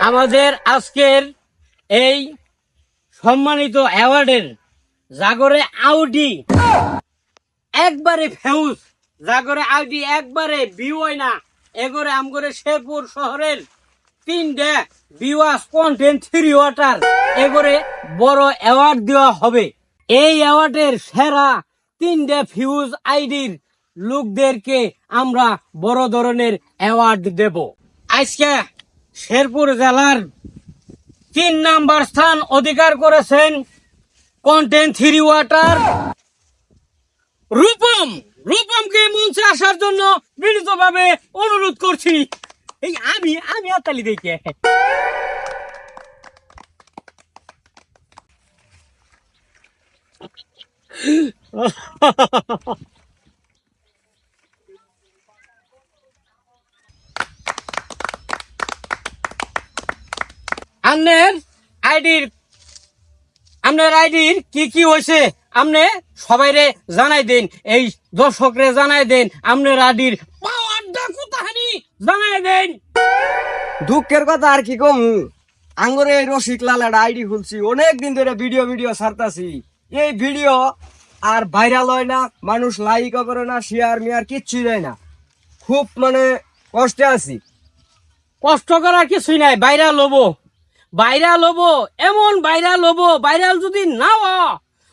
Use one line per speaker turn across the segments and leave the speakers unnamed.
আমাদের আজকের এই সম্মানিত অ্যাওয়ার্ডের জাগরে আউডি। একবারে ফেউজ। জাগরে আউডি একবারে বিওয় না। এগরে আমগরে শেরপুর শহরের তিনটে বিওয়াস কন্টেন্ট থ্রি ওয়াটার এগরে বড় অ্যাওয়ার্ড দেওয়া হবে। এই অ্যাওয়ার্ডের সেরা তিনটে ফিউজ আইডির লোকদেরকে আমরা বড় ধরনের অ্যাওয়ার্ড দেব। আজকে শেরপুর জেলার তিন নাম্বার স্থান অধিকার করেছেন কন্টেন্ট থ্রি ওয়াটার। রূপম, রূপমকে মঞ্চে আসার জন্য বিনীতভাবে অনুরোধ করছি। এই আমি আমি আতালি দেখে আপনার আইডির আপনার আইডির কি কি হয়েছে আপনি সবাইরে জানাই দেন, এই দর্শকরে জানাই দেন আপনার আইডির জানাই দেন।
দুঃখের কথা আর কি কম? আঙ্গরে রসিক লালার আইডি খুলছি অনেক দিন ধরে ভিডিও ভিডিও ছাড়তাছি। এই ভিডিও আর ভাইরাল হয় না মানুষ লাইক করে না শেয়ার মিয়ার কিচ্ছু দেয় না। খুব মানে কষ্টে আছি।
কষ্ট করার কিছুই নাই ভাইরাল হব। ভাইরাল হব এমন ভাইরাল হব ভাইরাল যদি না হ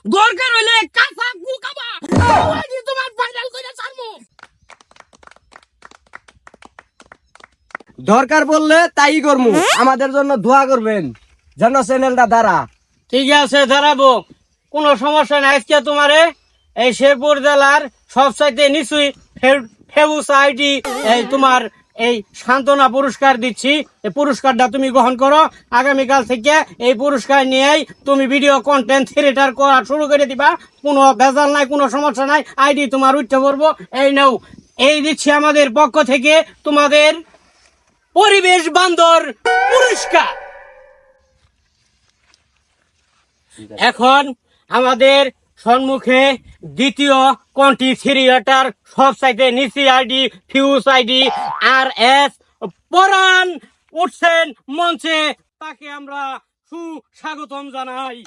দরকার হইলে কাঁচা কুকাবা তোমার ভাইরাল করে ছাড়বো।
দরকার বললে তাই করব আমাদের জন্য দোয়া করবেন যেন চ্যানেলটা দাঁড়া
ঠিক আছে দাঁড়াবো কোনো সমস্যা নাই। আজকে তোমারে এই শেরপুর জেলার সব চাইতে নিশ্চয়ই ফেবুস আইডি এই তোমার এই সান্ত্বনা পুরস্কার দিচ্ছি। এই পুরস্কারটা তুমি গ্রহণ করো। আগামীকাল থেকে এই পুরস্কার নিয়েই তুমি ভিডিও কন্টেন্ট থিয়েটার করা শুরু করে দিবা। কোনো ভেজাল নাই কোনো সমস্যা নাই। আইডি তোমার উঠতে পড়ব। এই নাও। এই দিচ্ছি আমাদের পক্ষ থেকে তোমাদের পরিবেশ বান্ধব পুরস্কার। এখন আমাদের সম্মুখে দ্বিতীয় কন্টি থিয়েটার সব সাইডে নিচি আইডি, ফিউজ আইডি, আর এস, পরাণ উঠছেন মঞ্চে। তাকে আমরা সুস্বাগতম জানাই।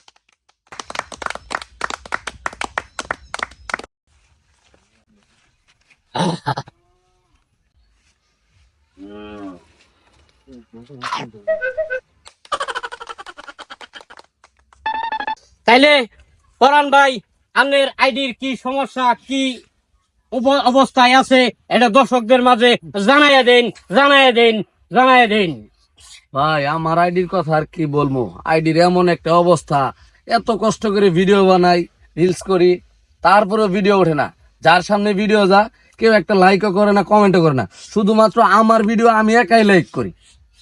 তাইলে পরাণ ভাই আপনার আইডির কি সমস্যা কি অবস্থায় আছে এটা দর্শকদের মাঝে জানাইয়া দেন জানাইয়া দেন জানাইয়া দেন।
ভাই আমার আইডির কথা আর কি বলব? আইডির এমন একটা অবস্থা এত কষ্ট করে ভিডিও বানাই রিলস করি তারপরেও ভিডিও ওঠে না। যার সামনে ভিডিও যা কেউ একটা লাইকও করে না কমেন্টও করে না। শুধুমাত্র আমার ভিডিও আমি একাই লাইক করি।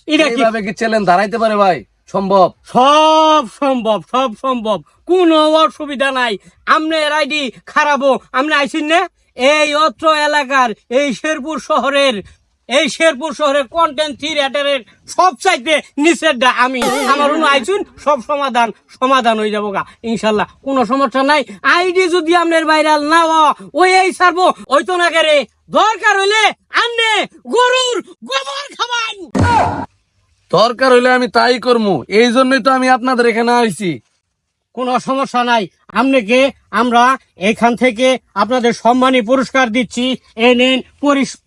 এইভাবে কি চ্যালেঞ্জ দাঁড়াইতে পারে ভাই? সম্ভব?
সব সম্ভব সব সম্ভব। কোনো অসুবিধা নাই। আপনার আইডি খারাপও আপনি আইসিন না? এই অত্র এলাকার, এই শেরপুর শহরের, এই শেরপুর শহরের কন্টেন্ট থিয়েটারের সব চাইতে নিচের ডা আমি। আমার উনি আইসুন সব সমাধান সমাধান হয়ে যাব গা। ইনশাল্লাহ, কোনো সমস্যা নাই। আইডি যদি আপনার ভাইরাল না ওই এই সারবো ওই তো না করে দরকার হইলে আন্নে গরুর গোবর খাবান
দরকার হইলে আমি তাই করব এই জন্যই তো আমি আপনাদের এখানে আইছি।
কোনো সমস্যা নাই। আপনাকে আমরা এখান থেকে আপনাদের সম্মানী পুরস্কার দিচ্ছি। এ নিন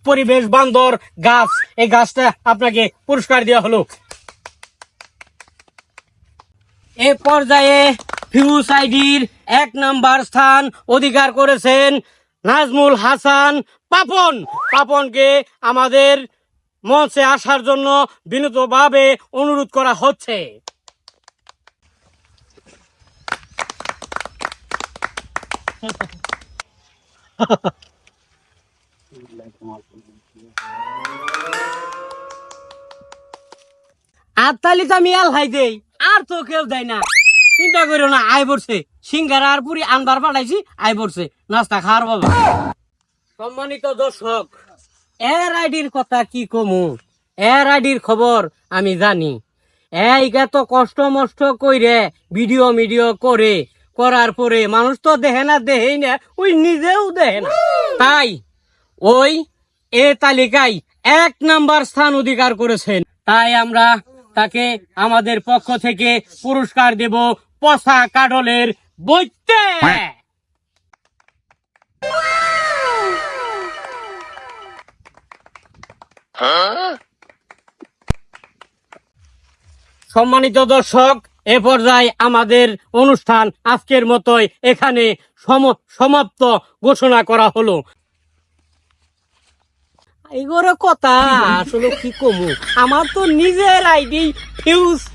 পরিবেশ বান্দর গাছ। এই গাছটা আপনাকে পুরস্কার দেওয়া হলো। এ পর্যায়ে ফিউজ আইডির এক নাম্বার স্থান অধিকার করেছেন নাজমুল হাসান পাপন। পাপনকে আমাদের মঞ্চে আসার জন্য বিনীতভাবে অনুরোধ করা হচ্ছে। আর তালি তো আমি এলহাই দেই, আর তো কেউ দেয় না। চিন্তা করো না, আয় পড়ছে। সিঙ্গারা আর পুরি আনবার পাঠাইছি, আয় পড়ছে। নাস্তা খাওয়ার বাবা সম্মানিত দর্শক এর আইডির কথা কি কমু? এর আইডির খবর আমি জানি। এই এত কষ্ট মষ্ট কইরে, ভিডিও মিডিও করে। করার পরে মানুষ তো দেহে না, দেখেই না, ওই নিজেও দেহে না। তাই ওই এ তালিকায় এক নাম্বার স্থান অধিকার করেছেন। তাই আমরা তাকে আমাদের পক্ষ থেকে পুরস্কার দেব পশা কাঠলের বইতে। সম্মানিত দর্শক, এ পর্যায়ে আমাদের অনুষ্ঠান আজকের মতোই এখানে সম- সমাপ্ত ঘোষণা করা হলো। এগুলো কথা, আসলে কি কমু? আমার তো নিজের আইডি ফিউজ।